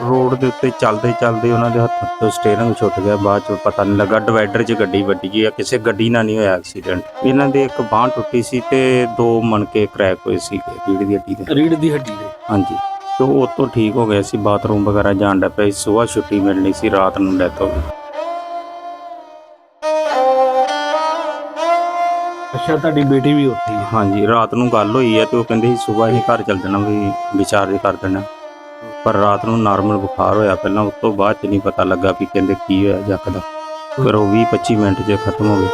Road ਦੇ ਉੱਤੇ ਚੱਲਦੇ ਚੱਲਦੇ ਉਹਨਾਂ ਦੇ ਹੱਥ ਤੋਂ ਸਟੀਅਰਿੰਗ ਛੁੱਟ ਗਿਆ ਬਾਅਦ ਚ ਪਤਾ ਨਹੀਂ ਲੱਗਾ ਡਿਵਾਈਡਰ 'ਚ ਗੱਡੀ ਵੱਜੀ ਗਈ ਆ ਕਿਸੇ ਗੱਡੀ ਨਾਲ ਨਹੀਂ ਹੋਇਆ ਐਕਸੀਡੈਂਟ ਇਹਨਾਂ ਦੇ ਇੱਕ ਬਾਂਹ ਟੁੱਟੀ ਸੀ ਤੇ ਦੋ ਮਣਕੇ ਕ੍ਰੈਕ ਹੋਏ ਸੀ ਰੀੜ ਦੀ ਹੱਡੀ ਦੇ। ਰੀੜ ਦੀ ਹੱਡੀ ਦੇ? ਹਾਂਜੀ। ਤੇ ਉਹ ਤੋਂ ਠੀਕ ਹੋ ਗਿਆ ਸੀ ਬਾਥਰੂਮ ਵਗੈਰਾ ਜਾਣ ਦਾ ਪਿਆ ਸਵੇਰ ਛੁੱਟੀ ਮਿਲਣੀ ਸੀ ਰਾਤ ਨੂੰ ਡੈਥ ਹੋ ਗਈ। ਅੱਛਾ ਤੁਹਾਡੀ ਬੇਟੀ ਵੀ ਉੱਥੇ ਹਾਂਜੀ ਰਾਤ ਨੂੰ ਗੱਲ ਹੋਈ ਹੈ ਤੇ ਉਹ ਕਹਿੰਦੇ ਸੀ ਸਵੇਰ ਹੀ ਘਰ ਚੱਲ ਜਾਣਾ ਵੀ ਵਿਚਾਰ ਕਰ ਦੇਣਾ। ਪਰ ਰਾਤ ਨੂੰ ਨਾਰਮਲ ਬੁਖਾਰ ਹੋਇਆ। ਪਹਿਲਾਂ ਉਸ ਤੋਂ ਬਾਅਦ ਚ ਨਹੀਂ ਪਤਾ ਲੱਗਾ ਵੀ ਕਹਿੰਦੇ ਕੀ ਹੋਇਆ ਜੱਕਦਾ ਫਿਰ ਉਹ 20 25 ਮਿੰਟ 'ਚ ਖਤਮ ਹੋ ਗਏ।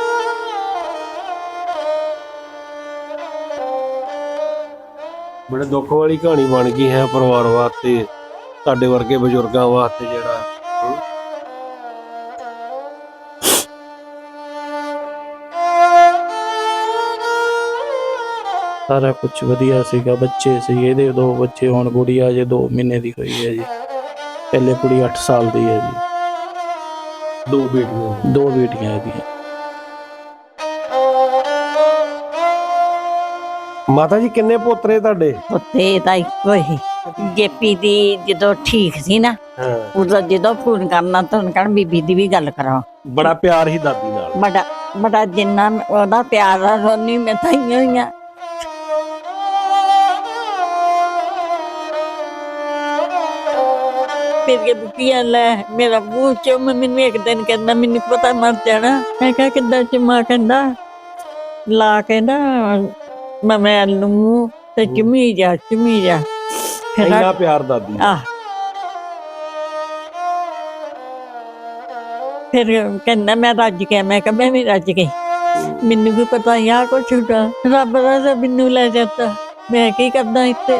ਬੜੇ ਦੁੱਖ ਵਾਲੀ ਕਹਾਣੀ ਬਣ ਗਈ ਹੈ ਪਰਿਵਾਰ ਵਾਸਤੇ, ਤੁਹਾਡੇ ਵਰਗੇ ਬਜ਼ੁਰਗਾਂ ਵਾਸਤੇ ਜਿਹੜਾ ਸਾਰਾ ਕੁਝ ਵਧੀਆ ਸੀਗਾ ਬੱਚੇ ਸੀ ਇਹਦੇ ਦੋ ਬੱਚੇ ਹੁਣ ਗੁੜੀਆ ਜੇ 2 ਮਹੀਨੇ ਦੀ ਹੋਈ ਹੈ ਜੀ ਪਹਿਲੇ ਕੁੜੀ 8 ਸਾਲ ਦੀ ਹੈ ਜੀ ਦੋ ਬੇਟੀਆਂ ਦੋ ਬੇਟੀਆਂ ਇਹਦੀਆਂ ਮਾਤਾ ਜੀ ਕਿੰਨੇ ਪੋਤਰੇ ਤੁਹਾਡੇ ਉੱਤੇ ਤਾਂ ਇੱਕੋ ਹੀ ਜੇਪੀ ਦੀ ਜਦੋਂ ਠੀਕ ਸੀ ਨਾ ਹਾਂ ਉਹਦਾ ਜਦੋਂ ਫੋਨ ਕਰਨਾ ਤਾਂ ਉਹਨੂੰ ਕਹਿਣਾ ਬੀਬੀ ਦੀ ਵੀ ਗੱਲ ਕਰਾਓ ਬੜਾ ਪਿਆਰ ਹੀ ਦਾਦੀ ਨਾਲ ਬੜਾ ਬੜਾ ਜਿੰਨਾ ਉਹਦਾ ਪਿਆਰ ਆ ਰੋਨੀ ਮੈਂ ਤਾਂ ਹੀ ਆ ਮੇਰੇ ਬੁੱਕੀਆਂ ਲੈ ਮੇਰਾ ਮੂੰਹ ਚੁੰਮ ਮੈਨੂੰ ਇੱਕ ਦਿਨ ਕਹਿੰਦਾ ਮੈਨੂੰ ਪਤਾ ਮਰ ਜਾਣਾ ਮੈਂ ਕਿਹਾ ਕਿੱਦਾਂ ਚੁੰਮਾ ਕਹਿੰਦਾ ਲਾ ਕਹਿੰਦਾ ਮੈਂ ਮੈਂ ਲੂੰ ਤੇ ਚੁੰਮੀ ਜਾ ਚੁੰਮੀ ਜਾ ਫਿਰ ਇੰਨਾ ਪਿਆਰ ਦਾਦੀ। ਨਾਲ। ਆ ਫਿਰ ਕਹਿੰਦਾ ਮੈਂ ਰੱਜ ਗਿਆ ਮੈਂ ਕਿਹਾ ਮੈਂ ਵੀ ਰੱਜ ਗਈ ਮੈਨੂੰ ਵੀ ਪਤਾ ਯਾ ਕੁਛ ਹੁੰਦਾ ਰੱਬ ਦਾ ਤਾਂ ਮੈਨੂੰ ਲੈ ਜਾਂਦਾ ਮੈਂ ਕੀ ਕਰਦਾ ਇੱਥੇ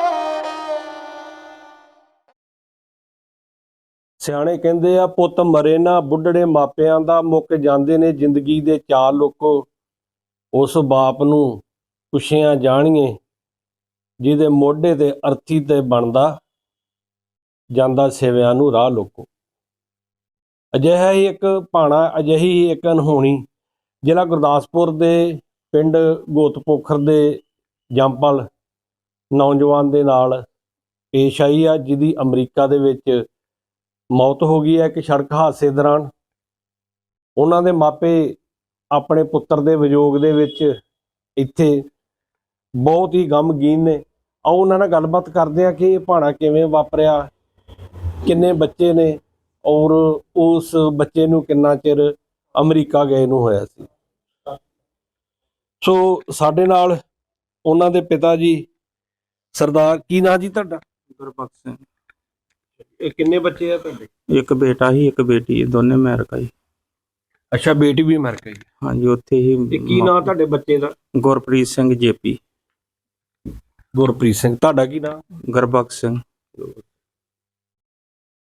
ਸਿਆਣੇ ਕਹਿੰਦੇ ਆ, ਪੁੱਤ ਮਰੇ ਨਾ, ਬੁੱਢੜੇ ਮਾਪਿਆਂ ਦਾ ਮੁੱਕ ਜਾਂਦੇ ਨੇ ਜ਼ਿੰਦਗੀ ਦੇ ਚਾਰ ਲੋਕੋ। ਉਸ ਬਾਪ ਨੂੰ ਪੁੱਛਿਆ ਜਾਣੀਏ, ਜਿਹਦੇ ਮੋਢੇ ਤੇ ਅਰਥੀ ਤੇ ਬਣਦਾ ਜਾਂਦਾ ਸੇਵਿਆਂ ਨੂੰ ਰਾਹ ਲੋਕੋ। ਅਜਿਹਾ ਹੀ ਇੱਕ ਭਾਣਾ, ਅਜਿਹੀ ਹੀ ਇੱਕ ਅਨਹੋਣੀ ਜ਼ਿਲ੍ਹਾ ਗੁਰਦਾਸਪੁਰ ਦੇ ਪਿੰਡ ਗੋਤਪੋਖਰ ਦੇ ਜੰਪਲ ਨੌਜਵਾਨ ਦੇ ਨਾਲ ਪੇਸ਼ ਆਈ ਆ, ਜਿਹਦੀ ਅਮਰੀਕਾ ਦੇ ਵਿੱਚ ਮੌਤ ਹੋ ਗਈ ਹੈ ਕਿ ਸੜਕ ਹਾਦਸੇ ਦੌਰਾਨ। ਉਹਨਾਂ ਦੇ ਮਾਪੇ ਆਪਣੇ ਪੁੱਤਰ ਦੇ ਵਿਯੋਗ ਦੇ ਵਿੱਚ ਇੱਥੇ ਬਹੁਤ ਹੀ ਗਮਗੀਨ ਨੇ। ਆਓ ਉਹਨਾਂ ਨਾਲ ਗੱਲਬਾਤ ਕਰਦੇ ਆ ਕਿ ਇਹ ਭਾਣਾ ਕਿਵੇਂ ਵਾਪਰਿਆ, ਕਿੰਨੇ ਬੱਚੇ ਨੇ ਔਰ ਉਸ ਬੱਚੇ ਨੂੰ ਕਿੰਨਾ ਚਿਰ ਅਮਰੀਕਾ ਗਏ ਨੂੰ ਹੋਇਆ ਸੀ। ਸੋ ਸਾਡੇ ਨਾਲ ਉਹਨਾਂ ਦੇ ਪਿਤਾ ਜੀ, ਸਰਦਾਰ ਕੀ ਨਾਂ ਜੀ ਤੁਹਾਡਾ? ਗੁਰਬਖਸ਼ ਸਿੰਘ। ਇਹ ਕਿੰਨੇ ਬੱਚੇ ਆ ਤੁਹਾਡੇ? ਇੱਕ ਬੇਟਾ ਹੀ ਇੱਕ ਬੇਟੀ ਦੋਨੇ ਅਮਰੀਕਾ ਹੀ ਅੱਛਾ ਬੇਟੀ ਵੀ ਮਰ ਗਈ ਹਾਂਜੀ ਉੱਥੇ ਹੀ ਤੇ ਕੀ ਨਾਂ ਤੁਹਾਡੇ ਬੱਚੇ ਦਾ? ਗੁਰਪ੍ਰੀਤ ਸਿੰਘ ਜੇਪੀ। ਗੁਰਪ੍ਰੀਤ ਸਿੰਘ ਤੁਹਾਡਾ ਕੀ ਨਾਂ? ਗੁਰਬਖਸ਼ ਸਿੰਘ।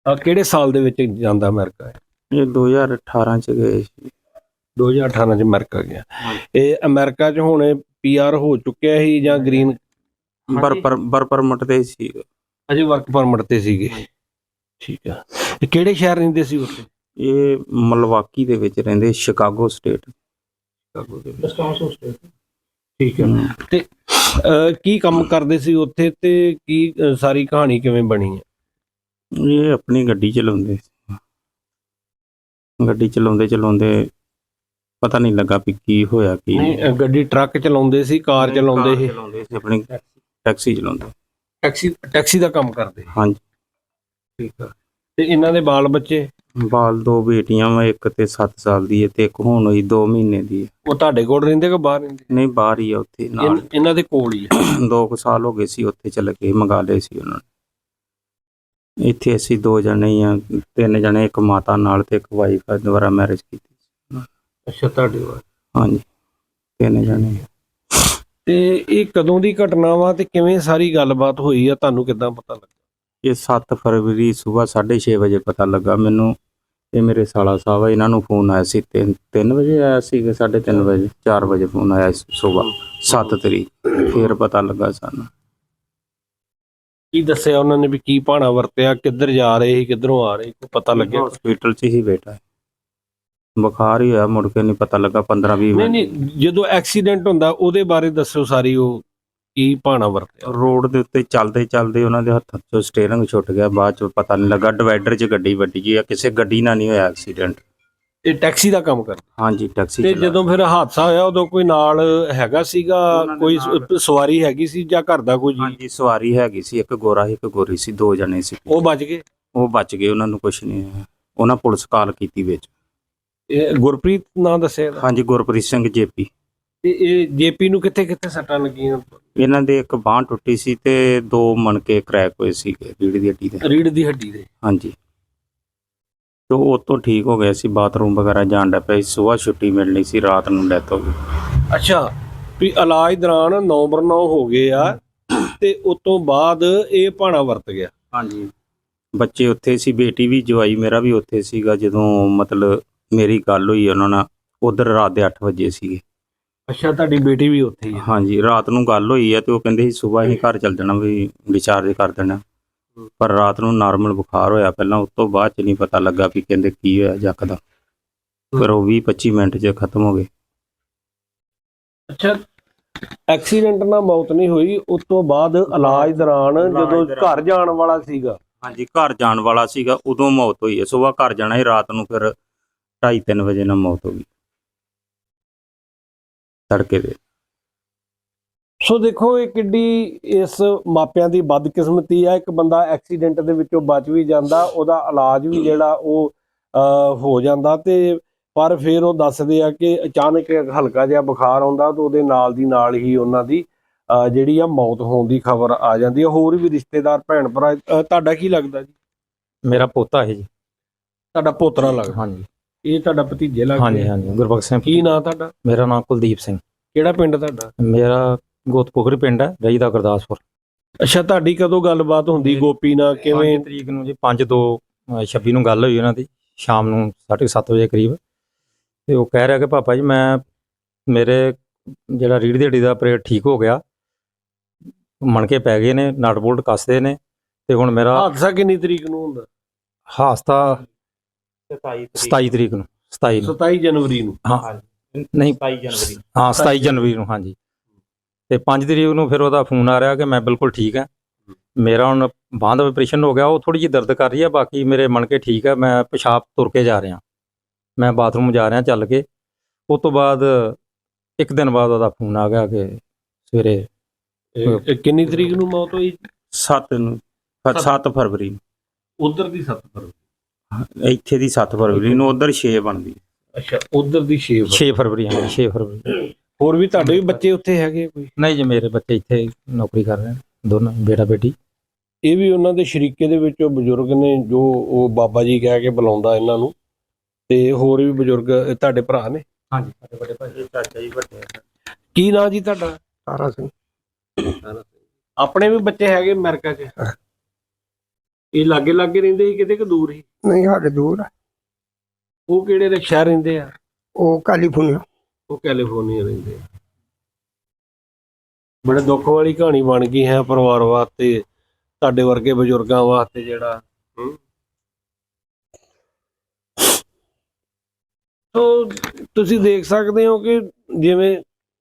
ਆ ਕਿਹੜੇ ਸਾਲ ਦੇ ਵਿੱਚ ਜਾਂਦਾ ਅਮਰੀਕਾ ਇਹ? 2018 ਚ ਗਏ ਸੀ। 2018 ਚ ਅਮਰੀਕਾ ਗਿਆ। ਇਹ ਅਮਰੀਕਾ ਚ ਹੁਣ ਪੀਆਰ ਹੋ ਚੁੱਕਿਆ ਸੀ ਜਾਂ ਗ੍ਰੀਨ? ਪਰ ਬਰ ਪਰਮਿਟ ਤੇ ਸੀ। ਅਜੇ ਵਰਕ ਪਰਮਿਟ ਤੇ ਸੀਗੇ। ਠੀਕ ਆ। ਇਹ ਕਿਹੜੇ ਸ਼ਹਿਰ ਰਹਿੰਦੇ ਸੀ ਉੱਥੇ? ਇਹ ਮਲਵਾਕੀ ਦੇ ਵਿੱਚ ਰਹਿੰਦੇ ਸ਼ਿਕਾਗੋ ਸਟੇਟ। ਠੀਕ ਆ। ਤੇ ਅਹ, ਕੀ ਕੰਮ ਕਰਦੇ ਸੀ ਉੱਥੇ ਤੇ ਕੀ ਅਹ, ਸਾਰੀ ਕਹਾਣੀ ਕਿਵੇਂ ਬਣੀ ਹੈ ਇਹ ਆਪਣੀ ਗੱਡੀ ਚਲਾਉਂਦੇ ਸੀ। ਗੱਡੀ ਚਲਾਉਂਦੇ ਚਲਾਉਂਦੇ ਪਤਾ ਨਹੀਂ ਲੱਗਾ ਵੀ ਕੀ ਹੋਇਆ ਕੀ ਨਹੀਂ ਅਹ, ਗੱਡੀ ਟਰੱਕ ਚਲਾਉਂਦੇ ਸੀ ਕਾਰ ਚਲਾਉਂਦੇ ਸੀ? ਚਲਾਉਂਦੇ ਸੀ ਆਪਣੀ ਟੈਕਸੀ ਚਲਾਉਂਦੇ। ਟੈਕਸੀ ਟੈਕਸੀ ਦਾ ਕੰਮ ਕਰਦੇ ਹਾਂਜੀ। ਠੀਕ ਆ। ਤੇ ਇਹਨਾਂ ਦੇ ਬਾਲ ਬੱਚੇ? ਬਾਲ ਦੋ ਬੇਟੀਆਂ ਵਾ ਇੱਕ ਤੇ 7 ਸਾਲ ਦੀ ਹੈ ਤੇ ਇੱਕ ਹੁਣ ਹੋਈ 2 ਮਹੀਨੇ ਦੀ ਹੈ। ਉਹ ਤੁਹਾਡੇ ਕੋਲ ਰਹਿੰਦੇ ਕਿ ਬਾਹਰ ਰਹਿੰਦੇ? ਨਹੀਂ ਬਾਹਰ ਹੀ ਆ ਉੱਥੇ ਨਾਲ। ਇਨ- ਇਹਨਾਂ ਦੇ ਕੋਲ ਹੀ ਆ। 2 ਸਾਲ ਹੋ ਗਏ ਸੀ ਉੱਥੇ ਚਲੇ ਗਏ ਮੰਗਾ ਲਏ ਸੀ ਉਹਨਾਂ ਨੇ। ਇੱਥੇ ਅਸੀਂ ਦੋ ਜਣੇ ਹੀ ਆ ਤਿੰਨ ਜਣੇ ਇੱਕ ਮਾਤਾ ਨਾਲ ਤੇ ਇੱਕ ਵਾਈਫ ਆ ਦੁਬਾਰਾ ਮੈਰਿਜ ਕੀਤੀ ਅੱਛਾ ਤੁਹਾਡੇ ਕੋਲ ਹਾਂਜੀ ਤਿੰਨ ਜਣੇ ਤੇ ਇਹ ਕਦੋਂ ਦੀ ਘਟਨਾ ਵਾ ਤੇ ਕਿਵੇਂ ਸਾਰੀ ਗੱਲਬਾਤ ਹੋਈ ਆ? ਤੁਹਾਨੂੰ ਕਿਦਾਂ ਪਤਾ ਲੱਗਾ? ਇਹ 7 ਫਰਵਰੀ ਸਵੇਰ 6:30 ਵਜੇ ਪਤਾ ਲੱਗਾ ਮੈਨੂੰ ਇਹ ਮੇਰੇ ਸਾਲਾ ਸਾਹਿਬ ਆ ਇਹਨਾਂ ਨੂੰ ਫੋਨ ਆਇਆ ਸੀ 3 3 ਵਜੇ ਆਇਆ ਸੀ 3:30 ਵਜੇ 4 ਵਜੇ ਫੋਨ ਆਇਆ ਸੀ ਸਵੇਰ 7 ਤਰੀਕ ਫਿਰ ਪਤਾ ਲੱਗਾ ਸਾਨੂੰ। ਕੀ ਦੱਸਿਆ ਉਹਨਾਂ ਨੇ ਵੀ ਕੀ ਭਾਣਾ ਵਰਤਿਆ ਕਿੱਧਰ ਜਾ ਰਹੇ ਸੀ ਕਿੱਧਰੋਂ ਆ ਰਹੇ ਕੋਈ ਪਤਾ ਲੱਗਿਆ? ਹਸਪੀਟਲ 'ਚ ਹੀ ਬੇਟਾ ਹੈ। ਬੁਖਾਰ ਹੀ ਹੋਇਆ ਮੁੜ ਕੇ ਨਹੀਂ ਪਤਾ ਲੱਗਾ 15 20 ਨਹੀਂ ਮਿੰਟ। ਨਹੀਂ ਜਦੋਂ ਐਕਸੀਡੈਂਟ ਹੁੰਦਾ ਉਹਦੇ ਬਾਰੇ ਦੱਸਿਓ ਸਾਰੀ ਉਹ ਕੀ ਭਾਣਾ ਵਰਤਿਆ? ਰੋਡ ਦੇ ਉੱਤੇ ਚੱਲਦੇ ਚੱਲਦੇ ਉਹਨਾਂ ਦੇ ਹੱਥਾਂ 'ਚੋਂ ਸਟੀਅਰਿੰਗ ਛੁੱਟ ਗਿਆ ਬਾਅਦ 'ਚ ਪਤਾ ਨਹੀਂ ਲੱਗਾ ਡਿਵਾਈਡਰ 'ਚ ਗੱਡੀ ਵੱਜੀ ਗਈ ਆ ਕਿਸੇ ਗੱਡੀ ਨਾਲ ਨਹੀਂ ਹੋਇਆ ਐਕਸੀਡੈਂਟ ਇਹ ਟੈਕਸੀ ਦਾ ਕੰਮ ਕਰਦਾ? ਹਾਂਜੀ ਟੈਕਸੀ ਤੇ ਚਲਾ- ਜਦੋਂ ਫਿਰ ਹਾਦਸਾ ਹੋਇਆ ਉਦੋਂ ਕੋਈ ਨਾਲ ਹੈਗਾ ਸੀਗਾ? ਉਹਨਾਂ ਦੇ ਕੋਈ ਨਾਲ- ਸਵਾਰੀ ਹੈਗੀ ਸੀ ਜਾਂ ਘਰ ਦਾ ਕੋਈ ਜੀ? ਹਾਂਜੀ ਸਵਾਰੀ ਹੈਗੀ ਸੀ ਇੱਕ ਗੋਰਾ ਸੀ ਇੱਕ ਗੋਰੀ ਸੀ ਦੋ ਜਣੇ ਸੀ। ਉਹ ਬਚ ਗਏ? ਉਹ ਬਚ ਗਏ ਉਹਨਾਂ ਨੂੰ ਕੁਝ ਨਹੀਂ ਹੋਇਆ। ਉਹਨਾਂ ਪੁਲਿਸ ਕਾਲ ਕੀਤੀ ਵਿੱਚ। ਇਹ ਗੁਰਪ੍ਰੀਤ ਨਾਂ ਦੱਸਿਆ ਇਹਦਾ। ਹਾਂਜੀ ਗੁਰਪ੍ਰੀਤ ਸਿੰਘ ਜੇਪੀ। ਤੇ ਇਹ ਜੇਪੀ ਨੂੰ ਕਿੱਥੇ ਕਿੱਥੇ ਸੱਟਾਂ ਲੱਗੀਆਂ? ਇਹਨਾਂ ਦੇ ਇੱਕ ਬਾਹ ਟੁੱਟੀ ਸੀ ਤੇ ਦੋ ਮਣਕੇ ਕ੍ਰੈਕ ਹੋਏ ਸੀਗੇ ਰੀੜ ਦੀ ਹੱਡੀ ਦੇ। ਰੀੜ ਦੀ ਹੱਡੀ ਦੇ। ਹਾਂਜੀ। ਤੇ ਉਹ ਤੋਂ ਠੀਕ ਹੋ ਗਿਆ ਸੀ ਬਾਥਰੂਮ ਵਗੈਰਾ ਜਾਣ ਦਾ ਪਿਆ ਸੀ ਸਵੇਰ ਛੁੱਟੀ ਮਿਲਣੀ ਸੀ ਰਾਤ ਨੂੰ ਡੈਥ ਹੋ ਗਈ। ਅੱਛਾ ਵੀ ਇਲਾਜ ਦੌਰਾਨ ਨੰਬਰ 9 ਹੋ ਗਏ ਆ ਤੇ ਉਸ ਤੋਂ ਬਾਅਦ ਇਹ ਭਾਣਾ ਵਰਤ ਗਿਆ। ਹਾਂਜੀ। ਬੱਚੇ ਉੱਥੇ ਸੀ ਬੇਟੀ ਵੀ ਜਵਾਈ ਮੇਰਾ ਵੀ ਉੱਥੇ ਸੀਗਾ ਜਦੋਂ ਮਤਲਬ ਮੇਰੀ ਗੱਲ ਹੋਈ ਉਹਨਾਂ ਨਾਲ ਉਧਰ ਰਾਤ ਦੇ 8 ਵਜੇ ਸੀਗੇ। ਅੱਛਾ ਤੁਹਾਡੀ ਬੇਟੀ ਵੀ ਉੱਥੇ ਹੀ ਆ ਹਾਂਜੀ ਰਾਤ ਨੂੰ ਗੱਲ ਹੋਈ ਹੈ ਤੇ ਉਹ ਕਹਿੰਦੇ ਸੀ ਸਵੇਰ ਹੀ ਘਰ ਚੱਲ ਜਾਣਾ ਵੀ ਡਿਸਚਾਰਜ ਕਰ ਦੇਣਾ। ਪਰ ਰਾਤ ਨੂੰ ਨਾਰਮਲ ਬੁਖਾਰ ਹੋਇਆ ਪਹਿਲਾਂ ਉਸ ਤੋਂ ਬਾਅਦ ਚ ਨਹੀਂ ਪਤਾ ਲੱਗਾ ਵੀ ਕਹਿੰਦੇ ਕੀ ਹੋਇਆ ਜੱਕਦਾ ਫਿਰ ਉਹ 20 25 ਮਿੰਟ 'ਚ ਖਤਮ ਹੋ ਗਏ। ਅੱਛਾ ਐਕਸੀਡੈਂਟ ਨਾਲ ਮੌਤ ਨਹੀਂ ਹੋਈ ਉਸ ਤੋਂ ਬਾਅਦ ਇਲਾਜ ਦੌਰਾਨ ਜਦੋਂ। ਘਰ ਜਾਣ ਵਾਲਾ ਸੀਗਾ? ਹਾਂਜੀ ਘਰ ਜਾਣ ਵਾਲਾ ਸੀਗਾ ਉਦੋਂ ਮੌਤ ਹੋਈ ਹੈ। ਸਵੇਰ ਘਰ ਜਾਣਾ ਸੀ ਰਾਤ ਨੂੰ ਫਿਰ 2:30 ਵਜੇ ਨਾਲ ਮੌਤ ਹੋ ਗਈ। ਤੜਕੇ ਦੇ। ਸੋ ਦੇਖੋ ਇਹ ਕਿੱਡੀ ਇਸ ਮਾਪਿਆਂ ਦੀ ਬਦਕਿਸਮਤੀ ਆ। ਇੱਕ ਬੰਦਾ ਐਕਸੀਡੈਂਟ ਦੇ ਵਿੱਚੋਂ ਬਚ ਵੀ ਜਾਂਦਾ ਉਹਦਾ ਇਲਾਜ ਵੀ ਜਿਹੜਾ ਉਹ ਹੋ ਜਾਂਦਾ ਤੇ ਪਰ ਫਿਰ ਉਹ ਦੱਸਦੇ ਆ ਕਿ ਅਚਾਨਕ ਇੱਕ ਹਲਕਾ ਜਿਹਾ ਬੁਖਾਰ ਆਉਂਦਾ ਤੇ ਉਹਦੇ ਨਾਲ ਦੀ ਨਾਲ ਹੀ ਉਹਨਾਂ ਦੀ ਜਿਹੜੀ ਆ ਮੌਤ ਹੋਣ ਦੀ ਖਬਰ ਆ ਜਾਂਦੀ ਹੈ ਹੋਰ ਵੀ ਰਿਸ਼ਤੇਦਾਰ ਭੈਣ ਭਰਾ ਤੁਹਾਡਾ ਕੀ ਲੱਗਦਾ ਜੀ? ਮੇਰਾ ਪੋਤਾ ਹੈ ਜੀ। ਤੁਹਾਡਾ ਪੋਤਰਾ ਲੱਗਦਾ। ਹਾਂਜੀ। ਇਹ ਤੁਹਾਡਾ ਭਤੀਜੇ ਲੱਗਦਾ ਹਾਂਜੀ ਹਾਂਜੀ ਗੁਰਬਖਸ਼ ਸਿੰਘ ਕੀ ਨਾਂ ਤੁਹਾਡਾ? ਮੇਰਾ ਨਾਮ ਕੁਲਦੀਪ ਸਿੰਘ। ਕਿਹੜਾ ਪਿੰਡ ਤੁਹਾਡਾ? ਮੇਰਾ ਗੋਤਪੁਖਰੀ ਪਿੰਡ ਹੈ ਰਹੀ ਦਾ ਗੁਰਦਾਸਪੁਰ। ਅੱਛਾ ਤੁਹਾਡੀ ਕਦੋਂ ਗੱਲਬਾਤ ਹੁੰਦੀ ਗੋਪੀ ਨਾਲ ਕਿਵੇਂ? 5 ਤਰੀਕ ਨੂੰ ਜੀ 5 2 26 ਨੂੰ ਗੱਲ ਹੋਈ ਉਹਨਾਂ ਦੀ ਸ਼ਾਮ ਨੂੰ 7:30 ਵਜੇ ਕਰੀਬ। ਤੇ ਉਹ ਕਹਿ ਰਿਹਾ ਕਿ ਪਾਪਾ ਜੀ ਮੈਂ ਮੇਰੇ ਜਿਹੜਾ ਰੀੜ ਦੀ ਹੱਡੀ ਦਾ ਆਪਰੇਟ ਠੀਕ ਹੋ ਗਿਆ। ਮਣਕੇ ਪੈ ਗਏ ਨੇ ਨਟ ਬੋਲਟ ਕੱਸਦੇ ਨੇ ਤੇ ਹੁਣ ਮੇਰਾ ਹਾਦਸਾ ਕਿੰਨੀ ਤਰੀਕ ਨੂੰ ਹੁੰਦਾ? ਹਾਸਤਾ 27 ਤਰੀਕ ਨੂੰ 27 ਨੂੰ। 27 ਜਨਵਰੀ ਨੂੰ। ਹਾਂ। ਨਹੀਂ। 22 ਜਨਵਰੀ ਹਾਂ 27 ਜਨਵਰੀ ਨੂੰ ਹਾਂਜੀ। ਤੇ 5 ਤਰੀਕ ਨੂੰ ਫਿਰ ਉਹਦਾ ਫੋਨ ਆ ਰਿਹਾ ਕਿ ਮੈਂ ਬਿਲਕੁਲ ਠੀਕ ਹਾਂ। ਮੇਰਾ ਹੁਣ ਬਾਂਹ ਦਾ ਆਪਰੇਸ਼ਨ ਹੋ ਗਿਆ ਉਹ ਥੋੜੀ ਜਿਹੀ ਦਰਦ ਕਰ ਰਹੀ ਹੈ ਬਾਕੀ ਮੇਰੇ ਮਣਕੇ ਠੀਕ ਹੈ ਮੈਂ ਪਿਸ਼ਾਬ ਤੁਰ ਕੇ ਜਾ ਰਿਹਾ। ਮੈਂ ਬਾਥਰੂਮ ਜਾ ਰਿਹਾ ਚੱਲ ਕੇ। ਉਸ ਤੋਂ ਬਾਅਦ ਇੱਕ ਦਿਨ ਬਾਅਦ ਉਹਦਾ ਫੋਨ ਆ ਗਿਆ ਕਿ ਸਵੇਰੇ ਕਿੰਨੀ ਤਰੀਕ ਨੂੰ ਮੌਤ ਹੋਈ? 7 ਨੂੰ 7 ਫਰਵਰੀ ਨੂੰ। ਉਧਰ ਦੀ 7 ਫਰਵਰੀ। ਇੱਥੇ ਦੀ 7 ਫਰਵਰੀ ਨੂੰ ਉਧਰ 6 ਬਣਦੀ ਅੱਛਾ ਉਧਰ ਦੀ 6 6 ਫਰਵਰੀ ਹਾਂ 6 ਫਰਵਰੀ। ਹੋਰ ਵੀ ਤੁਹਾਡੇ ਵੀ ਬੱਚੇ ਉੱਥੇ ਹੈਗੇ ਕੋਈ? ਨਹੀਂ ਜੀ ਮੇਰੇ ਬੱਚੇ ਇੱਥੇ ਨੌਕਰੀ ਕਰ ਰਹੇ ਨੇ ਦੋਨੋਂ ਬੇਟਾ ਬੇਟੀ। ਇਹ ਵੀ ਉਹਨਾਂ ਦੇ ਸ਼ਰੀਕੇ ਦੇ ਵਿੱਚੋਂ ਬਜ਼ੁਰਗ ਨੇ ਜੋ ਉਹ ਬਾਬਾ ਜੀ ਕਹਿ ਕੇ ਬੁਲਾਉਂਦਾ ਇਹਨਾਂ ਨੂੰ ਤੇ ਹੋਰ ਵੀ ਬਜ਼ੁਰਗ ਇਹ ਤੁਹਾਡੇ ਭਰਾ ਨੇ? ਹਾਂਜੀ ਸਾਡੇ ਵੱਡੇ ਭਾਈ ਚਾਚਾ ਜੀ ਵੱਡੇ ਕੀ ਨਾਂ ਜੀ ਤੁਹਾਡਾ? ਤਾਰਾ ਸਿੰਘ। ਆਪਣੇ ਵੀ ਬੱਚੇ ਹੈਗੇ ਅਮਰੀਕਾ 'ਚ? ਇਹ ਲਾਗੇ ਲਾਗੇ ਰਹਿੰਦੇ ਸੀ ਕਿਤੇ ਕਿ ਦੂਰ ਹੀ ਨਹੀਂ ਸਾਡੇ ਦੂਰ ਆ। ਉਹ ਕਿਹੜੇ ਦੇ ਸ਼ਹਿਰ ਰਹਿੰਦੇ ਆ ਉਹ ਕੈਲੀਫੋਰਨੀਆ ਉਹ ਕੈਲੀਫੋਰਨੀਆ ਰਹਿੰਦੇ ਆ ਬੜੇ ਦੁੱਖ ਵਾਲੀ ਕਹਾਣੀ ਬਣ ਗਈ ਹੈ ਪਰਿਵਾਰ ਵਾਸਤੇ ਤੁਹਾਡੇ ਵਰਗੇ ਬਜ਼ੁਰਗਾਂ ਵਾਸਤੇ ਜਿਹੜਾ। ਸੋ ਤੁਸੀਂ ਦੇਖ ਸਕਦੇ ਹੋ ਕਿ ਜਿਵੇਂ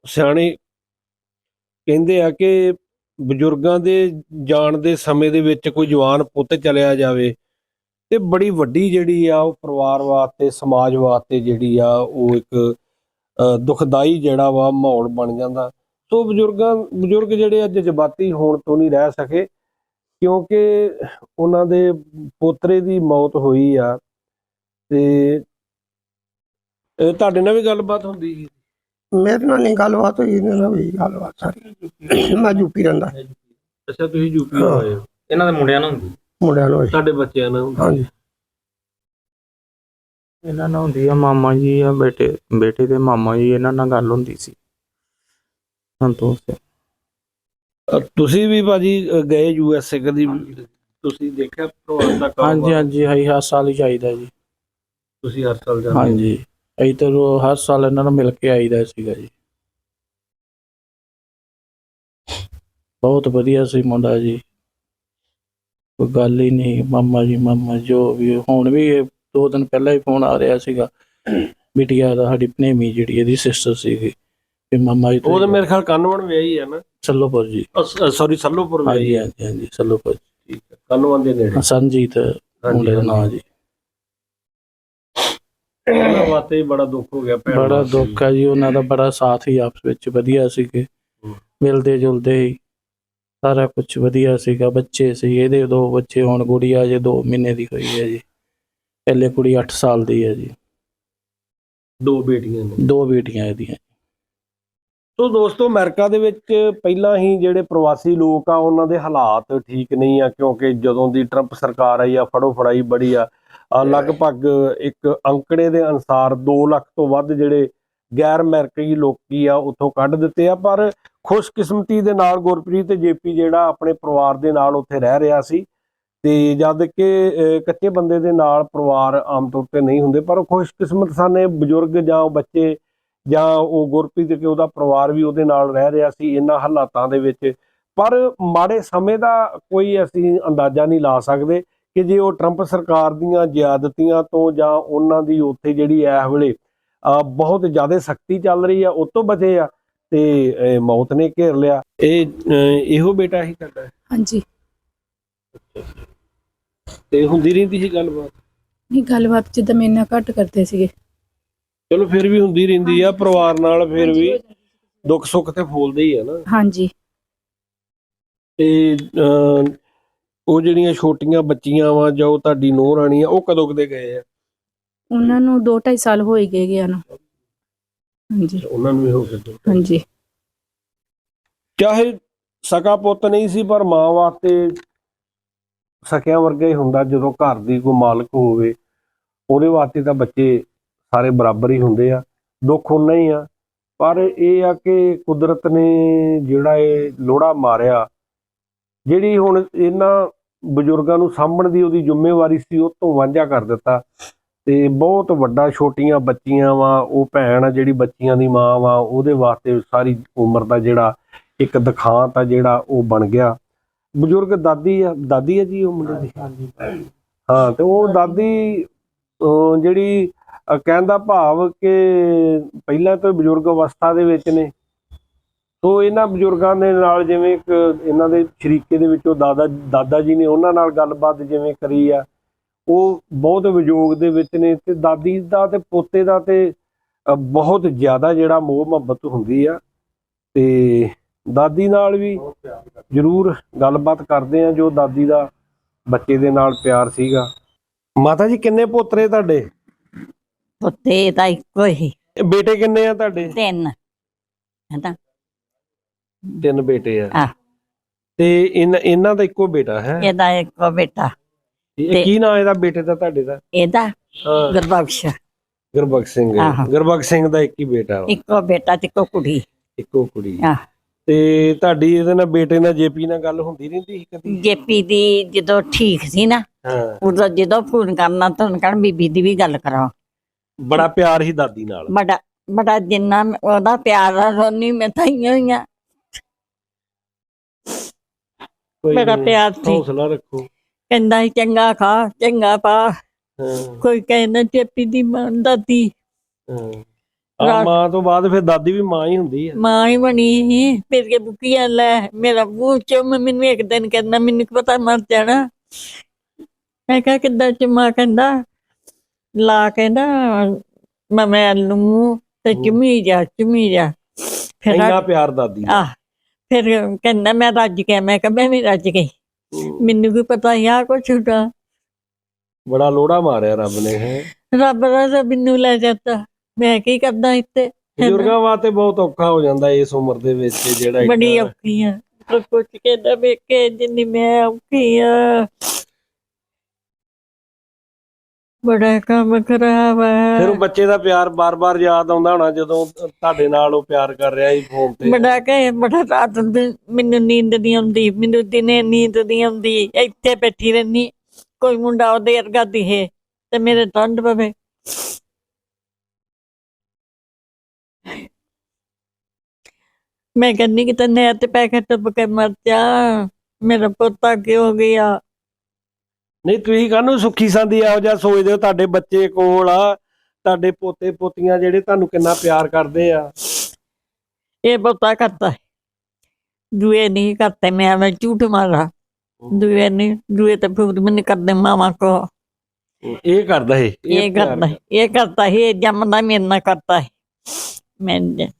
ਸਿਆਣੇ ਕਹਿੰਦੇ ਆ ਕਿ ਬਜ਼ੁਰਗਾਂ ਦੇ ਜਾਣ ਦੇ ਸਮੇਂ ਦੇ ਵਿੱਚ ਕੋਈ ਜਵਾਨ ਪੁੱਤ ਚਲਿਆ ਜਾਵੇ ਤੇ ਬੜੀ ਵੱਡੀ ਜਿਹੜੀ ਆ ਉਹ ਪਰਿਵਾਰ ਵਾਸਤੇ ਸਮਾਜ ਵਾਸਤੇ ਜਿਹੜੀ ਆ ਉਹ ਇੱਕ ਦੁਖਦਾਈ ਜਿਹੜਾ ਵਾ ਮਾਹੌਲ ਬਣ ਜਾਂਦਾ। ਸੋ ਬਜ਼ੁਰਗਾਂ ਬਜ਼ੁਰਗ ਜਿਹੜੇ ਅੱਜ ਜਜ਼ਬਾਤੀ ਹੋਣ ਤੋਂ ਨਹੀਂ ਰਹਿ ਸਕੇ ਕਿਉਂਕਿ ਉਹਨਾਂ ਦੇ ਪੋਤਰੇ ਦੀ ਮੌਤ ਹੋਈ ਆ ਤੇ ਤੁਹਾਡੇ ਨਾਲ ਵੀ ਗੱਲਬਾਤ ਹੁੰਦੀ ਸੀ? ਮੇਰੇ ਨਾਲ ਨਹੀਂ ਗੱਲਬਾਤ ਹੋਈ ਇਹਨਾਂ ਨਾਲ ਵੀ ਗੱਲਬਾਤ ਸਾਰੀ। ਮੈਂ ਯੂਪੀ ਰਹਿੰਦਾ। ਅੱਛਾ ਤੁਸੀਂ ਯੂਪੀ ਹਾਂ। ਆਏ ਹੋ। ਇਹਨਾਂ ਦੇ ਮੁੰਡਿਆਂ ਨੂੰ ਹੁੰਦੀ? ਮੁੰਡਿਆਂ ਨੂੰ। ਤੁਹਾਡੇ ਬੱਚਿਆਂ ਨਾਲ ਹਾਂਜੀ। ਇਹਨਾਂ ਨਾਲ ਹੁੰਦੀ ਆ ਮਾਮਾ ਜੀ ਆ ਬੇਟੇ ਬੇਟੇ ਦੇ ਮਾਮਾ ਜੀ ਇਹਨਾਂ ਨਾਲ ਗੱਲ ਹੁੰਦੀ ਸੀ। ਸੰਤੋਖ ਸਿੰਘ ਅ, ਤੁਸੀਂ ਵੀ ਭਾਜੀ ਅ, ਗਏ ਯੂ ਐਸ ਏ ਕਦੀ ਤੁਸੀਂ ਦੇਖਿਆ ਪਰਿਵਾਰ ਦਾ ਕੰਮ ਹਾਂਜੀ ਹਾਂਜੀ ਹਾਈ ਹਰ ਸਾਲ ਹੀ ਚਾਹੀਦਾ ਜੀ। ਤੁਸੀਂ ਹਰ ਸਾਲ ਜਾਂਦੇ ਹੋ। ਹਾਂਜੀ। ਅਸੀਂ ਤਾਂ ਰੋ- ਹਰ ਸਾਲ ਇਹਨਾਂ ਨੂੰ ਮਿਲ ਕੇ ਆਈਦਾ ਸੀਗਾ ਜੀ। ਬਹੁਤ ਵਧੀਆ ਸੀ ਮੁੰਡਾ ਜੀ। ਕੋਈ ਗੱਲ ਹੀ ਨਹੀਂ ਮਾਮਾ ਜੀ ਮਾਮਾ ਜੋ ਵੀ ਹੁਣ ਵੀ ਇਹ ਦੋ ਦਿਨ ਪਹਿਲਾਂ ਹੀ ਫੋਨ ਆ ਰਿਹਾ ਸੀਗਾ। ਬਿਟਿਆ ਦਾ ਸਾਡੀ ਭਨੇਵੀਂ ਜਿਹੜੀ ਇਹਦੀ ਸਿਸਟਰ ਸੀਗੀ। ਤੇ ਮਾਮਾ ਜੀ ਉਹ ਤਾਂ ਮੇਰੇ ਖਿਆਲ ਕੰਨਵਣ ਵਿਆਹੀ ਹੈ ਨਾ। ਸੱਲੋਪੁਰ ਜੀ। ਸੌਰੀ ਸੱਲੋਪੁਰ ਵਿਆਹੀ ਹਾਂਜੀ ਹੈ ਹਾਂਜੀ ਹਾਂਜੀ ਸੱਲੋਪੁਰ ਠੀਕ ਹੈ ਕੰਨਵਣ ਦੇ ਨੇੜੇ। ਸੰਜੀਤ ਮੁੰਡੇ ਦਾ ਨਾਂ ਜੀ। ਉਹਨਾਂ ਵਾਸਤੇ ਬੜਾ ਦੁੱਖ ਹੋ ਗਿਆ ਭੈਣ ਬੜਾ ਵਾਸਤੇ। ਦੁੱਖ ਆ ਜੀ ਉਹਨਾਂ ਦਾ ਬੜਾ ਸਾਥ ਹੀ ਆਪਸ ਵਿੱਚ ਵਧੀਆ ਸੀਗੇ। ਹਮ। ਮਿਲਦੇ ਜੁਲਦੇ ਹੀ। ਸਾਰਾ ਕੁਝ ਵਧੀਆ ਸੀਗਾ ਬੱਚੇ ਸੀ ਇਹਦੇ ਦੋ ਬੱਚੇ ਹੁਣ ਗੁੜੀਆ ਜੇ 2 ਮਹੀਨੇ ਦੀ ਹੋਈ ਹੈ ਜੀ। ਪਹਿਲੇ ਕੁੜੀ 8 ਸਾਲ ਦੀ ਹੈ ਜੀ। ਦੋ ਬੇਟੀਆਂ ਨੇ। ਦੋ ਬੇਟੀਆਂ ਇਹਦੀਆਂ। ਸੋ ਦੋਸਤੋ ਅਮਰੀਕਾ ਦੇ ਵਿੱਚ ਪਹਿਲਾਂ ਹੀ ਜਿਹੜੇ ਪ੍ਰਵਾਸੀ ਲੋਕ ਆ ਉਹਨਾਂ ਦੇ ਹਾਲਾਤ ਠੀਕ ਨਹੀਂ ਆ ਕਿਉਂਕਿ ਜਦੋਂ ਦੀ ਟਰੰਪ ਸਰਕਾਰ ਆਈ ਆ ਫੜੋ ਫੜਾਈ ਬੜੀ ਆ। ਆ ਲਗਭਗ ਇੱਕ ਅੰਕੜੇ ਦੇ ਅਨੁਸਾਰ 2 ਲੱਖ ਤੋਂ ਵੱਧ ਜਿਹੜੇ ਗੈਰ ਅਮਰੀਕੀ ਲੋਕੀ ਆ, ਉੱਥੋਂ ਕੱਢ ਦਿੱਤੇ ਆ, ਪਰ ਖੁਸ਼ਕਿਸਮਤੀ ਦੇ ਨਾਲ ਗੁਰਪ੍ਰੀਤ ਤੇ ਜੇਪੀ ਜਿਹੜਾ ਆਪਣੇ ਪਰਿਵਾਰ ਦੇ ਨਾਲ ਉੱਥੇ ਰਹਿ ਰਿਹਾ ਸੀ ਤੇ ਜਦ ਕਿ ਕੱਚੇ ਬੰਦੇ ਦੇ ਨਾਲ ਪਰਿਵਾਰ ਆਮ ਤੌਰ ਤੇ ਨਹੀਂ ਹੁੰਦੇ, ਪਰ ਉਹ ਖੁਸ਼ਕਿਸਮਤ ਸਾਨੇ ਬਜ਼ੁਰਗ ਜਾਂ ਬੱਚੇ ਜਾਂ ਉਹ ਗੁਰਪ੍ਰੀਤ ਕਿ ਉਹਦਾ ਪਰਿਵਾਰ ਵੀ ਉਹਦੇ ਨਾਲ ਰਹਿ ਰਿਹਾ ਸੀ, ਇਹਨਾਂ ਹਾਲਾਤਾਂ ਦੇ ਵਿੱਚ। ਪਰ ਮਾੜੇ ਸਮੇਂ ਦਾ ਕੋਈ ਅਸੀਂ ਅੰਦਾਜ਼ਾ ਨਹੀਂ ਲਾ ਸਕਦੇ ਕਿ ਜੇ ਉਹ ਟਰੰਪ ਸਰਕਾਰ ਦੀਆਂ ਜ਼ਿਆਦਤੀਆਂ ਤੋਂ ਜਾਂ ਉਹਨਾਂ ਦੀ ਉੱਥੇ ਜਿਹੜੀ ਇਸ ਵੇਲੇ ਬਹੁਤ ਜ਼ਿਆਦਾ ਸਖਤੀ ਚੱਲ ਰਹੀ ਆ ਤੋਂ ਬਚੇ ਆ ਤੇ ਮੌਤ ਨੇ ਘੇਰ ਲਿਆ। ਇਹ ਇਹੋ ਬੇਟਾ ਹੀ ਕਰਦਾ ਹਾਂਜੀ। ਤੇ ਹੁੰਦੀ ਰਹਿੰਦੀ ਸੀ ਗੱਲਬਾਤ? ਨਹੀਂ ਗੱਲਬਾਤ ਜਿੱਦਾਂ ਮੇਰੇ ਨਾਲ ਘੱਟ ਕਰਦੇ ਸੀਗੇ। ਚਲੋ ਫਿਰ ਵੀ ਹੁੰਦੀ ਰਹਿੰਦੀ ਆ ਪਰਿਵਾਰ ਨਾਲ ਫਿਰ ਵੀ ਦੁੱਖ ਸੁੱਖ ਤੇ ਫੋਲਦੇ ਹੀ ਆ ਨਾ। ਹਾਂਜੀ। ਤੇ ਉਹ ਜਿਹੜੀਆਂ ਛੋਟੀਆਂ ਬੱਚੀਆਂ ਵਾ ਜਾਂ ਤੁਹਾਡੀ ਨੂੰਹ ਰਾਣੀ ਆ ਉਹ ਕਦੋਂ ਕਦੇ ਗਏ ਆ? ਉਹਨਾਂ ਨੂੰ 2.5 ਸਾਲ ਹੋ ਹੀ ਗਏ ਗਿਆ ਨੂੰ। ਹਾਂਜੀ। ਉਹਨਾਂ ਨੂੰ ਵੀ ਹੋ ਗਏ ਹਾਂਜੀ। ਚਾਹੇ ਸਕਾ ਪੁੱਤ ਨਹੀਂ ਸੀ ਪਰ ਮਾਂ ਵਾਸਤੇ ਸਕਿਆਂ ਵਰਗਾ ਹੀ ਹੁੰਦਾ ਜਦੋਂ ਘਰ ਦੀ ਕੋਈ ਮਾਲਕ ਹੋਵੇ ਉਹਦੇ ਵਾਸਤੇ ਤਾਂ ਬੱਚੇ ਸਾਰੇ ਬਰਾਬਰ ਹੀ ਹੁੰਦੇ ਆ ਦੁੱਖ ਉਨਾ ਹੀ ਆ। ਪਰ ਇਹ ਆ ਕਿ ਕੁਦਰਤ ਨੇ ਜਿਹੜਾ ਇਹ ਲੋੜਾ ਮਾਰਿਆ ਜਿਹੜੀ ਹੁਣ ਇਹਨਾਂ ਬਜ਼ੁਰਗਾਂ ਨੂੰ ਸਾਂਭਣ ਦੀ ਉਹਦੀ ਜ਼ਿੰਮੇਵਾਰੀ ਸੀ ਉਹ ਤੋਂ ਵਾਂਝਾ ਕਰ ਦਿੱਤਾ। ਤੇ ਬਹੁਤ ਵੱਡਾ ਛੋਟੀਆਂ ਬੱਚੀਆਂ ਵਾ ਉਹ ਭੈਣ ਆ ਜਿਹੜੀ ਬੱਚੀਆਂ ਦੀ ਮਾਂ ਵਾ ਉਹਦੇ ਵਾਸਤੇ ਸਾਰੀ ਉਮਰ ਦਾ ਜਿਹੜਾ ਇੱਕ ਦਿਖਾਂਤ ਆ ਜਿਹੜਾ ਉਹ ਬਣ ਗਿਆ। ਬਜ਼ੁਰਗ ਦਾਦੀ ਆ ਦਾਦੀ ਆ ਜੀ ਉਹ ਮੁੰਡੇ ਦੀ? ਹਾਂ ਤੇ ਉਹ ਦਾਦੀ ਜਿਹੜੀ ਅਹ ਕਹਿਣ ਦਾ ਭਾਵ ਕਿ ਪਹਿਲਾਂ ਤੋਂ ਬਜ਼ੁਰਗ ਅਵਸਥਾ ਦੇ ਵਿੱਚ ਨੇ। ਸੋ ਇਹਨਾਂ ਬਜ਼ੁਰਗਾਂ ਦੇ ਨਾਲ ਜਿਵੇਂ ਇੱਕ ਇਹਨਾਂ ਦੇ ਸ਼ਰੀਕੇ ਦੇ ਵਿੱਚੋਂ ਦਾਦਾ ਦਾਦਾ ਜੀ ਨੇ ਉਹਨਾਂ ਨਾਲ ਗੱਲਬਾਤ ਜਿਵੇਂ ਕਰੀ ਆ। ਉਹ ਬਹੁਤ ਵਿਯੋਗ ਦੇ ਵਿੱਚ ਨੇ ਤੇ ਦਾਦੀ ਦਾ ਤੇ ਪੋਤੇ ਦਾ ਤੇ ਬਹੁਤ ਜ਼ਿਆਦਾ ਜਿਹੜਾ ਮੋਹ ਮੁਹੱਬਤ ਹੁੰਦੀ ਆ। ਤੇ ਦਾਦੀ ਨਾਲ ਵੀ ਜ਼ਰੂਰ ਗੱਲਬਾਤ ਕਰਦੇ ਆ ਜੋ ਦਾਦੀ ਦਾ ਬੱਚੇ ਦੇ ਨਾਲ ਪਿਆਰ ਸੀਗਾ। ਮਾਤਾ ਜੀ ਕਿੰਨੇ ਪੋਤਰੇ ਤੁਹਾਡੇ? ਪੁੱਤੇ ਤਾਂ ਇੱਕੋ ਹੀ। ਬੇਟੇ ਕਿੰਨੇ ਆ ਤੁਹਾਡੇ? ਤਿੰਨ। ਹਨਾ? ਤਿੰਨ ਬੇਟੇ ਆ। ਤੇ ਇਹਨਾਂ ਇਹਨਾਂ ਦਾ ਇੱਕੋ ਬੇਟਾ ਹੈ? ਇਹਦਾ ਇੱਕੋ ਬੇਟਾ। ਇਹ ਕੀ ਨਾਂ ਇਹਦਾ? ਬੇਟੇ ਦਾ ਤੁਹਾਡੇ ਦਾ? ਇਹਦਾ ਹਾਂ। ਗੁਰਬਖਸ਼। ਗੁਰਬਖਸ਼ ਸਿੰਘ। ਆਹੋ। ਗੁਰਬਖਸ਼ ਸਿੰਘ ਦਾ ਇੱਕ ਹੀ ਬੇਟਾ ਵਾ, ਇੱਕੋ ਬੇਟਾ ਤੇ ਇੱਕੋ ਕੁੜੀ। ਇੱਕੋ ਕੁੜੀ। ਆਹ। ਤੇ ਤੁਹਾਡੀ ਇਹਦੇ ਨਾਲ ਬੇਟੇ ਨਾਲ ਜੇਪੀ ਨਾਲ ਗੱਲ ਹੁੰਦੀ ਰਹਿੰਦੀ ਸੀ ਕਦੀ? ਜੇਪੀ ਦੀ ਜਦੋਂ ਠੀਕ ਸੀ ਨਾ ਹਾਂ। ਉਦੋਂ ਜਦੋਂ ਫੋਨ ਕਰਨਾ ਤਾਂ ਉਹਨੂੰ ਕਹਿਣਾ ਬੀਬੀ ਦੀ ਵੀ ਗੱਲ ਕਰਾਓ। ਬੜਾ ਪਿਆਰ ਸੀ ਦਾਦੀ ਨਾਲ। ਬੜਾ ਬੜਾ ਜਿੰਨਾ ਉਹਦਾ ਪਿਆਰ ਆ ਰੋਨੀ ਮੈਂ ਤਾਂ ਹੀ ਆ। ਕੋਈ ਬੜਾ ਨੀ, ਪਿਆਰ ਸੀ। ਹੌਸਲਾ ਰੱਖੋ। ਕਹਿੰਦਾ ਸੀ ਚੰਗਾ ਖਾ ਚੰਗਾ ਪਾ। ਹਾਂ। ਕੋਈ ਕਹਿੰਦਾ ਜੇਪੀ ਦੀ ਮਾਂ ਦਾਦੀ। ਹਾਂ। ਰਾਤ- ਮਾਂ ਤੋਂ ਬਾਅਦ ਫਿਰ ਦਾਦੀ ਵੀ ਮਾਂ ਹੀ ਹੁੰਦੀ ਆ। ਮਾਂ ਹੀ ਬਣੀ ਸੀ। ਫਿਰ ਕੇ ਬੁੱਕੀਆਂ ਲੈ ਮੇਰਾ ਮੂੰਹ ਚੁੰਮ ਮੈਨੂੰ ਇੱਕ ਦਿਨ ਕਹਿੰਦਾ ਮੈਨੂੰ ਕੀ ਪਤਾ ਮਰ ਜਾਣਾ? ਮੈਂ ਕਿਹਾ ਕਿੱਦਾਂ ਚੁੰਮਾ ਕਹਿੰਦਾ ਲਾ ਕਹਿੰਦਾ ਮੈਂ ਮੈਂ ਨੂੰ ਤੇ ਚੁੰਮੀ ਜਾ ਚੁੰਮੀ ਜਾ। ਫਿਰ ਇੰਨਾ ਪਿਆਰ ਦਾਦੀ ਦਾ। ਆ ਫਿਰ ਕਹਿੰਦਾ ਮੈਂ ਰੱਜ ਗਿਆ। ਮੈਂ ਕਿਹਾ ਮੈਂ ਵੀ ਰੱਜ ਗਈ। ਮੈਨੂੰ ਕੀ ਪਤਾ ਯਾ ਕੁਛ ਹੁੰਦਾ ਬੜਾ ਲੋੜਾ ਮਾਰਿਆ ਰੱਬ ਨੇ ਹੈ। ਰੱਬ ਦਾ ਤਾਂ ਮੈਨੂੰ ਲੈ ਜਾਂਦਾ। ਮੈਂ ਕੀ ਕਰਦਾ ਇੱਥੇ? ਬਜ਼ੁਰਗਾਂ ਵਾਸਤੇ ਬਹੁਤ ਔਖਾ ਹੋ ਜਾਂਦਾ ਇਸ ਉਮਰ ਦੇ ਵਿੱਚ ਜਿਹੜਾ ਬੜੀ ਔਖੀ ਆ। ਕੁਝ ਕਹਿੰਦਾ ਵੇਖੇ ਜਿੰਨੀ ਮੈਂ ਔਖੀ ਆ। ਬੜਾ ਕੰਮ ਖਰਾਬ ਫਿਰ ਉਹ ਬੱਚੇ ਦਾ ਪਿਆਰ ਬਾਰ-ਬਾਰ ਯਾਦ ਆਉਂਦਾ ਹੋਣਾ ਜਦੋਂ ਤੁਹਾਡੇ ਨਾਲ ਉਹ ਪਿਆਰ ਕਰ ਰਿਹਾ ਸੀ ਫੋਨ ਤੇ। ਬੜਾ ਕਹੇ ਬੜਾ ਰਾਤ ਨੂੰ ਮੈਨੂੰ ਨੀਂਦ ਨਹੀਂ ਆਉਂਦੀ ਮੈਨੂੰ ਦਿਨੇ ਨੀਂਦ ਨਹੀਂ ਆਉਂਦੀ ਇੱਥੇ ਬੈਠੀ ਰਹਿਨੀ ਕੋਈ ਮੁੰਡਾ ਉਹਦੇ ਵਰਗਾ ਦਿਖੇ ਤੇ ਮੇਰੇ ਠੰਡ ਪਵੇ। ਮੈਂ ਕਹਿੰਦੀ ਕਿ ਤੈਨੂੰ ਤੇ ਪੈ ਕੇ ਟੁੱਪ ਕੇ ਮਰ ਜਾ। ਮੇਰਾ ਪੋਤਾ ਕਿਉਂ ਹੋ ਗਿਆ। ਨਹੀਂ ਤੁਸੀਂ ਕਾਹਨੂੰ ਸੁੱਖੀ ਸੰਦੀ ਇਹੋ ਜਿਹਾ ਸੋਚਦੇ ਹੋ? ਤੁਹਾਡੇ ਬੱਚੇ ਕੋਲ ਆ ਤੁਹਾਡੇ ਪੋਤੇ ਪੋਤੀਆਂ ਜਿਹੜੇ ਤੁਹਾਨੂੰ ਕਿੰਨਾ ਪਿਆਰ ਕਰਦੇ ਆ। ਇਹ ਬਹੁਤਾ ਕਰਤਾ ਹੈ। ਦੂਏ ਨਹੀਂ ਕਰਤੇ ਮੈਂ ਮੈਂ ਝੂਠ ਮਾਰਾ। ਦੂਏ ਨਹੀਂ ਦੂਏ ਤੇ ਫਿਰ ਮੈਨੂੰ ਕਰਦੇ ਮਾਮਾ ਕੋ ਇਹ ਕਰਦਾ ਇਹ। ਇਹ ਪਿਆਰ ਕਰਦਾ ਹੈ, ਇਹ ਕਰਤਾ ਹੈ ਇਹ ਜੰਮਦਾ ਮੇਰੇ ਨਾਲ ਕਰਤਾ ਹੈ। ਮੈਂ ਜ-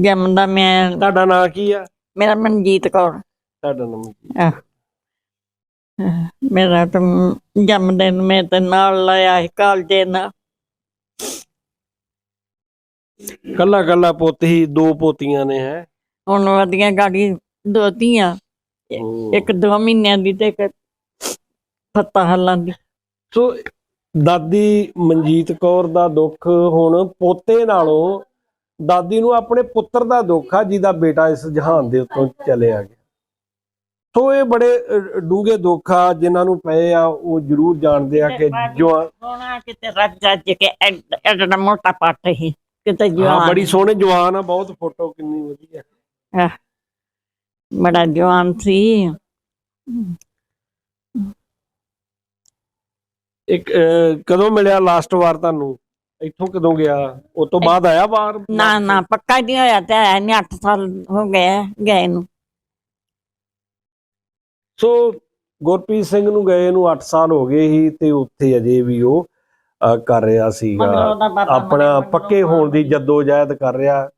ਜੰਮਦਾ ਮੈਂ ਤੁਹਾਡਾ ਨਾਂ ਕੀ ਆ? ਮੇਰਾ ਮਨਜੀਤ ਕੌਰ। ਤੁਹਾਡਾ ਨਾਮ ਕੀ ਆਹ, ਮੇਰਾ ਤਾਂ ਜੰਮਦੇ ਨੂੰ ਮੈਂ ਤੇ ਨਾਲ ਲਾਇਆ ਸੀ ਕਾਲਜੇ ਨਾਲ ਕੱਲਾ ਕੱਲਾ ਪੁੱਤ ਹੀ ਦੋ ਪੋਤੀਆਂ ਨੇ ਹੈ? ਹੁਣ ਵਧੀਆਂ ਗਾੜੀ ਦੋ ਧੀਆਂ ਇੱਕ ਦੋ ਮਹੀਨਿਆਂ ਦੀ ਤੇ ਇੱਕ ਫੱਤਾ ਹਲਾਂ ਦੀ। ਸੋ ਦਾਦੀ ਮਨਜੀਤ ਕੌਰ ਦਾ ਦੁੱਖ ਹੁਣ ਪੋਤੇ ਨਾਲੋਂ ਦਾਦੀ ਨੂੰ ਆਪਣੇ ਪੁੱਤਰ ਦਾ ਦੁੱਖ ਆ ਜਿਹਦਾ ਬੇਟਾ ਇਸ ਜਹਾਨ ਦੇ ਉੱਤੋਂ ਚਲਿਆ ਗਿਆ। ਸੋ ਇਹ ਬੜੇ ਡੂੰਘੇ ਦੁੱਖ ਜਿਨ੍ਹਾਂ ਨੂੰ ਪਏ ਆ ਉਹ ਜ਼ਰੂਰ ਜਾਣਦੇ ਆ ਕਿ ਜੋ ਸੋਨਾ ਕਿਤੇ ਰੱਜ ਰੱਜ ਕੇ ਐਡ- ਮੋਟਾ ਪੱਟ ਹੀ ਕਿਤੇ ਹਾਂ ਜਵਾਨ ਬੜੀ ਸੋਹਣੇ ਜਵਾਨ ਆ ਬਹੁਤ ਫੋਟੋ ਕਿੰਨੀ ਵਧੀਆ। ਬੜਾ ਜਵਾਨ ਸੀ। ਇੱਕ ਕਦੋਂ ਮਿਲਿਆ ਲਾਸਟ ਵਾਰ ਤੁਹਾਨੂੰ? ਇੱਥੋਂ ਕਦੋਂ ਗਿਆ? ਉਸ ਤੋਂ ਬਾਅਦ ਆਇਆ ਬਾਹਰ? ਨਾ ਨਾ ਪੱਕਾ ਨਹੀਂ ਹੋਇਆ ਤੇ ਹੈ ਨਹੀਂ 8 ਸਾਲ ਹੋ ਗਏ ਗਏ ਨੂੰ। ਸੋ ਗੁਰਪ੍ਰੀਤ ਸਿੰਘ ਨੂੰ ਗਏ ਨੂੰ 8 ਸਾਲ ਹੋ ਗਏ ਸੀ ਤੇ ਉੱਥੇ ਅਜੇ ਵੀ ਉਹ ਕਰ ਰਿਹਾ ਸੀਗਾ। ਮਗਰੋਂ ਪਾਪਾ ਆਪਣਾ ਪੱਕੇ ਹੋਣ ਦੀ ਜਦੋਜਹਿਦ ਕਰ ਰਿਹਾ।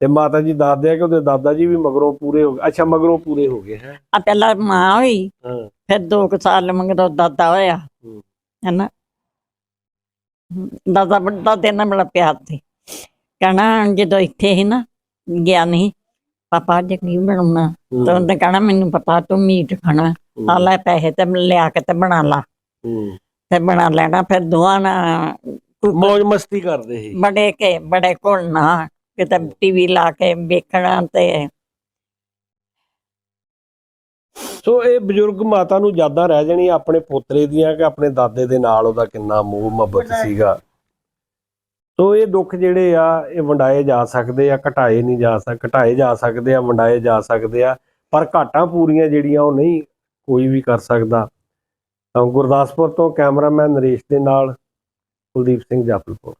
ਤੇ ਮਾਤਾ ਜੀ ਦੱਸਦੇ ਆ ਕਿ ਉਹਦੇ ਦਾਦਾ ਜੀ ਵੀ ਮਗਰੋਂ ਪੂਰੇ ਹੋ ਗਏ। ਅੱਛਾ ਮਗਰੋਂ ਪੂਰੇ ਹੋ ਗਏ ਹੈ। ਆ ਪਹਿਲਾਂ ਮਾਂ ਹੋਈ ਹਾਂ। ਫਿਰ ਦੋ ਕੁ ਸਾਲ ਮੰਗਦਾ ਦਾਦਾ ਹੋਇਆ। ਹੂੰ। ਹੈਨਾ? ਦਾਦਾ ਬੜਾ ਦੇ ਨਾਲ ਬੜਾ ਪਿਆਰ ਸੀ ਕਹਿਣਾ ਜਦੋਂ ਇੱਥੇ ਸੀ ਨਾ ਗਿਆ ਨਹੀਂ। ਪਾਪਾ ਅੱਜ ਕੀ ਬਣਾਉਣਾ? ਤਾਂ ਉਹਨੇ ਕਹਿਣਾ ਮੈਨੂੰ ਪਤਾ ਤੂੰ ਮੀਟ ਖਾਣਾ। ਆ ਲੈ ਪੈਸੇ ਤੇ ਲਿਆ ਕੇ ਤੇ ਬਣਾ ਲਾ। ਹੂੰ। ਤੇ ਬਣਾ ਲੈਣਾ ਫਿਰ ਦੋਵਾਂ ਨਾਲ ਮौज ਮਸਤੀ ਕਰਦੇ ਸੀ। ਬੜੇ ਕੇ ਬੜੇ ਘੁਲਣਾ ਕਿਤੇ ਟੀਵੀ ਲਾ ਕੇ ਵੇਖਣਾ ਤੇ ਸੋ ਇਹ ਬਜ਼ੁਰਗ ਮਾਤਾ ਨੂੰ ਯਾਦਾਂ ਰਹਿ ਜਾਣੀਆਂ ਆਪਣੇ ਪੋਤਰੇ ਦੀਆਂ ਕਿ ਆਪਣੇ ਦਾਦੇ ਦੇ ਨਾਲ ਉਹਦਾ ਕਿੰਨਾ ਮੋਹ ਮੁਹੱਬਤ ਸੀਗਾ। ਸੋ ਇਹ ਦੁੱਖ ਜਿਹੜੇ ਆ, ਇਹ ਵੰਡਾਏ ਜਾ ਸਕਦੇ ਆ, ਘਟਾਏ ਨਹੀਂ ਜਾ ਸਕ, ਘਟਾਏ ਜਾ ਸਕਦੇ ਆ, ਵੰਡਾਏ ਜਾ ਸਕਦੇ ਆ, ਪਰ ਘਾਟਾਂ ਪੂਰੀਆਂ ਜਿਹੜੀਆਂ ਉਹ ਨਹੀਂ ਕੋਈ ਵੀ ਕਰ ਸਕਦਾ। ਤਾਂ ਗੁਰਦਾਸਪੁਰ ਤੋਂ ਕੈਮਰਾਮੈਨ ਨਰੇਸ਼ ਦੇ ਨਾਲ ਕੁਲਦੀਪ ਸਿੰਘ ਜਾਫਲਪੁਰ।